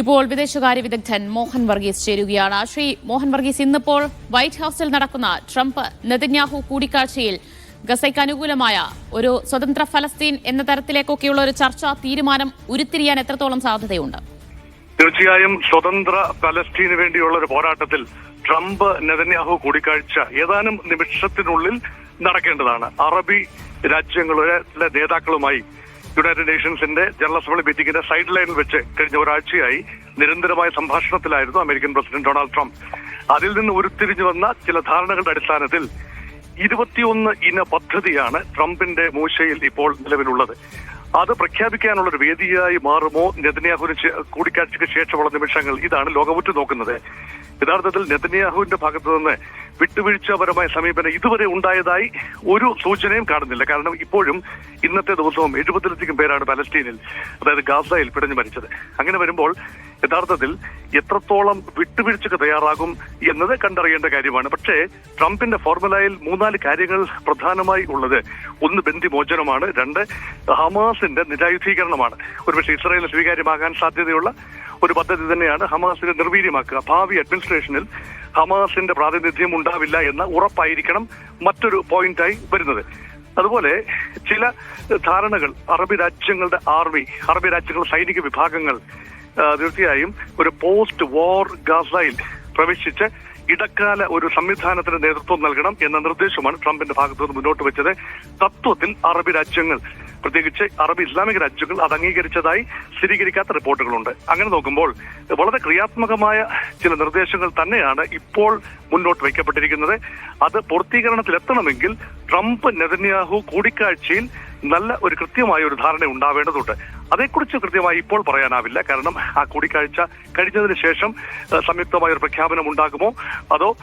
ഇപ്പോൾ വിദേശകാര്യ വിദഗ്ധൻ മോഹൻ വർഗീസ് ചേരുകയാണ്. ശ്രീ മോഹൻ വർഗീസ് ഇന്നിപ്പോൾ വൈറ്റ് ഹൌസിൽ നടക്കുന്ന ട്രംപ് നെതന്യാഹു കൂടിക്കാഴ്ചയിൽ ഗസയ്ക്ക് അനുകൂലമായ ഒരു സ്വതന്ത്ര ഫലസ്തീൻ എന്ന തരത്തിലേക്കൊക്കെയുള്ള ഒരു ചർച്ച തീരുമാനം ഉരുത്തിരിയാൻ എത്രത്തോളം സാധ്യതയുണ്ട്? തീർച്ചയായും സ്വതന്ത്ര പലസ്തീന് വേണ്ടിയുള്ള ഒരു പോരാട്ടത്തിൽ ട്രംപ് നെതന്യാഹു കൂടിക്കാഴ്ച ഏതാനും നിമിഷത്തിനുള്ളിൽ നടക്കേണ്ടതാണ്. അറബി രാജ്യങ്ങളിലെ നേതാക്കളുമായി യുണൈറ്റഡ് നേഷൻസിന്റെ ജനറൽ അസംബ്ലി മീറ്റിംഗിന്റെ സൈഡ് ലൈനിൽ വെച്ച് കഴിഞ്ഞ ഒരാഴ്ചയായി നിരന്തരമായ സംഭാഷണത്തിലായിരുന്നു അമേരിക്കൻ പ്രസിഡന്റ് ഡൊണാൾഡ് ട്രംപ്. അതിൽ നിന്ന് ഉരുത്തിരിഞ്ഞു വന്ന ചില ധാരണകളുടെ അടിസ്ഥാനത്തിൽ ഇരുപത്തിയൊന്ന് ഇന പദ്ധതിയാണ് ട്രംപിന്റെ മൂശയിൽ ഇപ്പോൾ നിലവിലുള്ളത്. അത് പ്രഖ്യാപിക്കാനുള്ള ഒരു വേദിയായി മാറുമോ നെതന്യാഹുവിന് കൂടിക്കാഴ്ചയ്ക്ക് ശേഷമുള്ള നിമിഷങ്ങൾ ഇതാണ് ലോകമുറ്റു നോക്കുന്നത്. യഥാർത്ഥത്തിൽ നെതന്യാഹുവിന്റെ ഭാഗത്തു നിന്ന് വിട്ടുവീഴ്ചപരമായ സമീപനം ഇതുവരെ ഉണ്ടായതായി ഒരു സൂചനയും കാണുന്നില്ല. കാരണം ഇപ്പോഴും ഇന്നത്തെ ദിവസവും എഴുപതിലധികം പേരാണ് പലസ്തീനിൽ അതായത് ഗാസയിൽ പിടഞ്ഞു മരിച്ചത്. അങ്ങനെ വരുമ്പോൾ യഥാർത്ഥത്തിൽ എത്രത്തോളം വിട്ടുവീഴ്ചക്ക് തയ്യാറാകും എന്നത് കണ്ടറിയേണ്ട കാര്യമാണ്. പക്ഷേ ട്രംപിന്റെ ഫോർമുലയിൽ മൂന്നാൽ കാര്യങ്ങൾ പ്രധാനമായി ഉള്ളത്. ഒന്ന് ബന്ധിമോചനമാണ് രണ്ട് ഹമാസിന്റെ നിരായുധീകരണമാണ്. ഒരുപക്ഷെ ഇസ്രായേലിന് സ്വീകാര്യമാകാൻ സാധ്യതയുള്ള ഒരു പദ്ധതി തന്നെയാണ് ഹമാസിനെ നിർവീര്യമാക്കുക. ഭാവി അഡ്മിനിസ്ട്രേഷനിൽ ഹമാസിന്റെ പ്രാതിനിധ്യം ഉണ്ടാവില്ല എന്ന ഉറപ്പായിരിക്കണം മറ്റൊരു പോയിന്റായി വരുന്നത്. അതുപോലെ ചില ധാരണകൾ അറബി രാജ്യങ്ങളുടെ ആർമി അറബി രാജ്യങ്ങളുടെ സൈനിക വിഭാഗങ്ങൾ തീർച്ചയായും ഒരു പോസ്റ്റ് വാർ ഗാസയിൽ പ്രവേശിച്ച് ഇടക്കാല ഒരു സംവിധാനത്തിന് നേതൃത്വം നൽകണം എന്ന നിർദ്ദേശമാണ് ട്രംപിന്റെ ഭാഗത്തുനിന്ന് മുന്നോട്ട് വെച്ചത്. തത്വത്തിൽ അറബി രാജ്യങ്ങൾ പ്രത്യേകിച്ച് അറബ് ഇസ്ലാമിക രാജ്യങ്ങൾ അത് അംഗീകരിച്ചതായി സ്ഥിരീകരിക്കാത്ത റിപ്പോർട്ടുകളുണ്ട്. അങ്ങനെ നോക്കുമ്പോൾ വളരെ ക്രിയാത്മകമായ ചില നിർദ്ദേശങ്ങൾ തന്നെയാണ് ഇപ്പോൾ മുന്നോട്ട് വയ്ക്കപ്പെട്ടിരിക്കുന്നത്. അത് പൂർത്തീകരണത്തിലെത്തണമെങ്കിൽ ട്രംപ് നെതന്യാഹു കൂടിക്കാഴ്ചയിൽ നല്ല ഒരു കൃത്യമായ ഒരു ധാരണ ഉണ്ടാവേണ്ടതുണ്ട്. അതേക്കുറിച്ച് കൃത്യമായി ഇപ്പോൾ പറയാനാവില്ല. കാരണം ആ കൂടിക്കാഴ്ച കഴിഞ്ഞതിന് ശേഷം സംയുക്തമായ ഒരു പ്രഖ്യാപനം ഉണ്ടാകുമോ? അതോ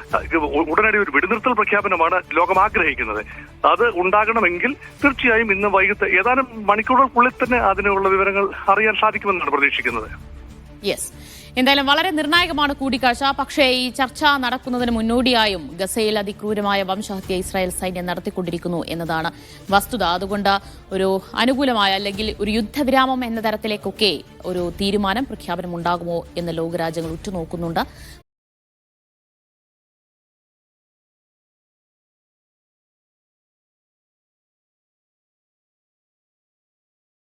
ഉടനടി ഒരു വെടിനിർത്തൽ പ്രഖ്യാപനമാണ് ലോകം ആഗ്രഹിക്കുന്നത്? അത് ഉണ്ടാകണമെങ്കിൽ തീർച്ചയായും ഇന്ന് വൈകിട്ട് ഏതാനും മണിക്കൂറുകൾക്കുള്ളിൽ തന്നെ അതിനുള്ള വിവരങ്ങൾ അറിയാൻ സാധിക്കുമെന്നാണ് പ്രതീക്ഷിക്കുന്നത്. യെസ് എന്തായാലും വളരെ നിർണായകമാണ് കൂടിക്കാഴ്ച. പക്ഷേ ഈ ചർച്ച നടക്കുന്നതിന് മുന്നോടിയായും ഗസയിൽ അതിക്രൂരമായ വംശഹത്യ ഇസ്രായേൽ സൈന്യം നടത്തിക്കൊണ്ടിരിക്കുന്നു എന്നതാണ് വസ്തുത. അതുകൊണ്ട് ഒരു അനുകൂലമായ അല്ലെങ്കിൽ ഒരു യുദ്ധവിരാമം എന്ന തരത്തിലേക്കൊക്കെ ഒരു തീരുമാനം പ്രഖ്യാപനം ഉണ്ടാകുമോ എന്ന് ലോകരാജ്യങ്ങൾ ഉറ്റുനോക്കുന്നുണ്ട്.